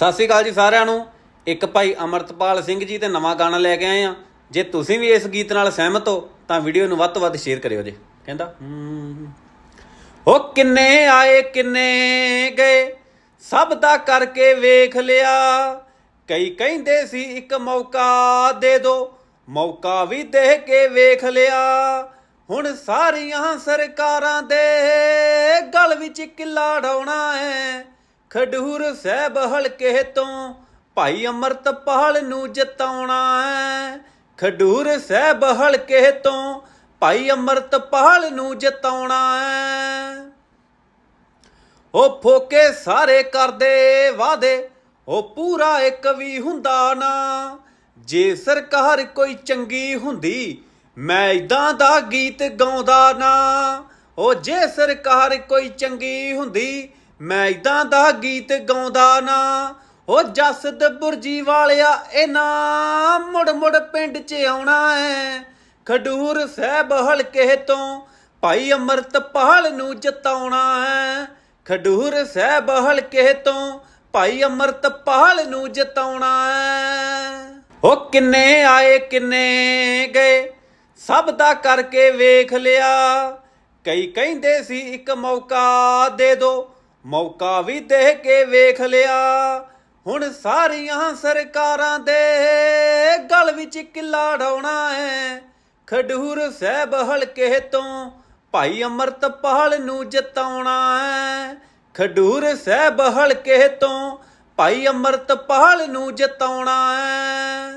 ਸਤਿ ਸ੍ਰੀ ਅਕਾਲ ਜੀ ਸਾਰਿਆਂ ਨੂੰ। ਇੱਕ ਭਾਈ ਅਮਰਤਪਾਲ ਸਿੰਘ ਜੀ ਤੇ ਨਵਾਂ ਗਾਣਾ ਲੈ ਕੇ ਆਏ ਆ। ਜੇ ਤੁਸੀਂ ਵੀ ਇਸ ਗੀਤ ਨਾਲ ਸਹਿਮਤ ਹੋ ਤਾਂ ਵੀਡੀਓ ਨੂੰ ਵੱਧ ਤੋਂ ਵੱਧ ਸ਼ੇਅਰ ਕਰਿਓ ਜੀ। ਕਹਿੰਦਾ ਹਮ, ਉਹ ਕਿੰਨੇ ਆਏ ਕਿੰਨੇ ਗਏ? ਸਭ ਦਾ ਕਰਕੇ ਵੇਖ ਲਿਆ। ਕਈ ਕਹਿੰਦੇ ਸੀ ਇੱਕ ਮੌਕਾ ਦੇ ਦੋ ਮੌਕਾ ਵੀ ਦੇ ਕੇ ਵੇਖ ਲਿਆ। ਹੁਣ ਸਾਰੀਆਂ ਸਰਕਾਰਾਂ ਦੇ ਗਲ ਵਿੱਚ ਕਿੱਲਾ ਡਾਉਣਾ ਹੈ। ਖਡੂਰ ਸਾਹਿਬ ਹਲਕੇ ਤੋਂ, ਭਾਈ ਅਮਰਤਪਾਲ ਨੂੰ ਜਿਤਾਉਣਾ ਹੈ। ਖਡੂਰ ਸਾਹਿਬ ਹਲਕੇ ਤੋਂ, ਭਾਈ ਅਮਰਤਪਾਲ ਨੂੰ ਜਿਤਾਉਣਾ ਹੈ। ਉਹ ਫੋਕੇ ਸਾਰੇ ਕਰਦੇ ਵਾਦੇ ਉਹ ਪੂਰਾ ਇੱਕ ਵੀ ਹੁੰਦਾ ਨਾ। ਜੇ ਸਰਕਾਰ ਕੋਈ ਚੰਗੀ ਹੁੰਦੀ, ਮੈਂ ਇਦਾਂ ਦਾ ਗੀਤ ਗਾਉਂਦਾ ਨਾ। ਉਹ ਜੇ ਸਰਕਾਰ ਕੋਈ ਚੰਗੀ ਹੁੰਦੀ ਮੈਂ ਇਦਾਂ ਦਾ ਗੀਤ ਗਾਉਂਦਾ ਨਾ, ਉਹ ਜਸਦ ਬੁਰਜੀ ਵਾਲਿਆ ਇਹਨਾਂ ਮੁੜ ਮੁੜ ਪਿੰਡ 'ਚ ਆਉਣਾ ਹੈ ਖਡੂਰ ਸਾਹਿਬ ਹਲਕੇ ਤੋਂ ਭਾਈ ਅਮਰਤਪਾਲ ਨੂੰ ਜਿਤਾਉਣਾ ਹੈ ਖਡੂਰ ਸਾਹਿਬ ਹਲਕੇ ਤੋਂ ਭਾਈ ਅਮਰਤਪਾਲ ਨੂੰ ਜਿਤਾਉਣਾ ਹੈ ਉਹ ਕਿੰਨੇ ਆਏ, ਕਿੰਨੇ ਗਏ, ਸਭ ਦਾ ਕਰਕੇ ਵੇਖ ਲਿਆ। ਕਈ ਕਹਿੰਦੇ ਸੀ, ਇੱਕ ਮੌਕਾ ਦੇ ਦੋ। ਮੌਕਾ ਵੀ ਦੇ ਕੇ ਵੇਖ ਲਿਆ। ਹੁਣ ਸਾਰੀਆਂ ਸਰਕਾਰਾਂ ਦੇ ਗਲ ਵਿੱਚ ਕਿੱਲਾ ਡਾਉਣਾ ਹੈ। ਖਡੂਰ ਸਾਹਿਬ ਹਲਕੇ ਤੋਂ ਭਾਈ ਅਮਰਤਪਾਲ ਨੂੰ ਜਿਤਾਉਣਾ ਹੈ। ਖਡੂਰ ਸਾਹਿਬ ਹਲਕੇ ਤੋਂ ਭਾਈ ਅਮਰਤਪਾਲ ਨੂੰ ਜਿਤਾਉਣਾ ਹੈ।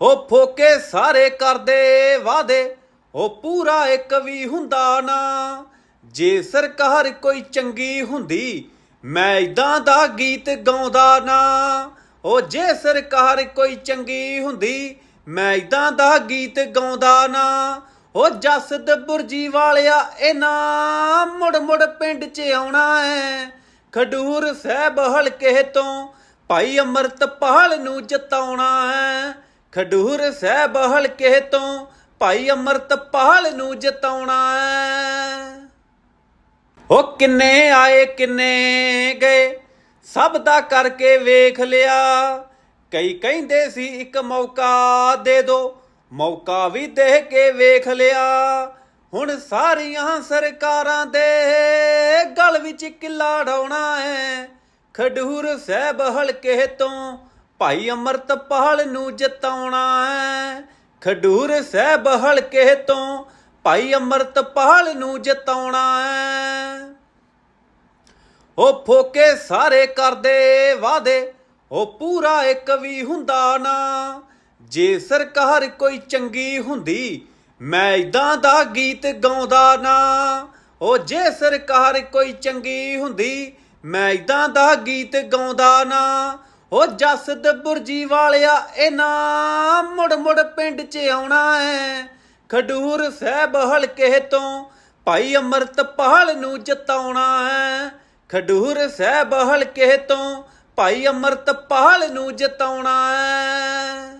ਉਹ ਫੋਕੇ ਸਾਰੇ ਕਰਦੇ ਵਾਦੇ ਉਹ ਪੂਰਾ ਇੱਕ ਵੀ ਹੁੰਦਾ ਨਾ। ਜੇ ਸਰਕਾਰ ਕੋਈ ਚੰਗੀ ਹੁੰਦੀ, ਮੈਂ ਇਦਾਂ ਦਾ ਗੀਤ ਗਾਉਂਦਾ ਨਾ। ਉਹ ਜੇ ਸਰਕਾਰ ਕੋਈ ਚੰਗੀ ਹੁੰਦੀ, ਮੈਂ ਇਦਾਂ ਦਾ ਗੀਤ ਗਾਉਂਦਾ ਨਾ। ਉਹ ਜਸਦ ਬੁਰਜੀ ਵਾਲਿਆ ਇਹਨਾਂ ਮੁੜ ਮੁੜ ਪਿੰਡ 'ਚ ਆਉਣਾ ਹੈ ਖਡੂਰ ਸਾਹਿਬ ਹਲਕੇ ਤੋਂ ਭਾਈ ਅਮਰਤਪਾਲ ਨੂੰ ਜਤਾਉਣਾ ਹੈ ਖਡੂਰ ਸਾਹਿਬ ਹਲਕੇ ਤੋਂ ਭਾਈ ਅਮਰਤਪਾਲ ਨੂੰ ਜਤਾਉਣਾ ਜਿਤਾਉਣਾ ਹੈ ਉਹ ਕਿੰਨੇ ਆਏ, ਕਿੰਨੇ ਗਏ? ਸਭ ਦਾ ਕਰਕੇ ਵੇਖ ਲਿਆ। ਕਈ ਕਹਿੰਦੇ ਸੀ ਇੱਕ ਮੌਕਾ ਦੇ ਦੋ, ਮੌਕਾ ਵੀ ਦੇ ਕੇ ਵੇਖ ਲਿਆ। ਹੁਣ ਸਾਰੀਆਂ ਸਰਕਾਰਾਂ ਦੇ ਗਲ ਵਿੱਚ ਕਿੱਲਾ ਢਾਉਣਾ ਹੈ। ਖਡੂਰ ਸਾਹਿਬ ਹਲਕੇ ਤੋਂ ਭਾਈ ਅਮਰਤਪਾਲ ਨੂੰ ਜਿਤਾਉਣਾ ਹੈ। ਖਡੂਰ ਸਾਹਿਬ ਹਲਕੇ ਤੋਂ ਭਾਈ ਅਮਰਤਪਾਲ ਨੂੰ ਜਿਤਾਉਣਾ ਉਹ ਫੋਕੇ ਸਾਰੇ ਕਰਦੇ ਵਾਦੇ ਉਹ ਪੂਰਾ ਇੱਕ ਵੀ ਹੁੰਦਾ ਨਾ। ਜੇ ਸਰਕਾਰ ਕੋਈ ਚੰਗੀ ਹੁੰਦੀ, ਮੈਂ ਇਦਾਂ ਦਾ ਗੀਤ ਗਾਉਂਦਾ ਨਾ। ਉਹ ਜੇ ਸਰਕਾਰ ਕੋਈ ਚੰਗੀ ਹੁੰਦੀ, ਮੈਂ ਇਦਾਂ ਦਾ ਗੀਤ ਗਾਉਂਦਾ ਨਾ। ਉਹ ਜਸਦ ਬੁਰਜੀ ਵਾਲਿਆ, ਇਹਨਾਂ ਮੁੜ ਮੁੜ ਪਿੰਡ 'ਚ ਆਉਣਾ ਹੈ। ਖਡੂਰ ਸਾਹਿਬ ਹਲਕੇ ਤੋਂ ਭਾਈ ਅਮਰਤਪਾਲ ਨੂੰ ਜਿਤਾਉਣਾ ਹੈ। ਖਡੂਰ ਸਾਹਿਬ ਹਲਕੇ ਤੋਂ ਭਾਈ ਅਮਰਤਪਾਲ ਨੂੰ ਜਿਤਾਉਣਾ ਹੈ।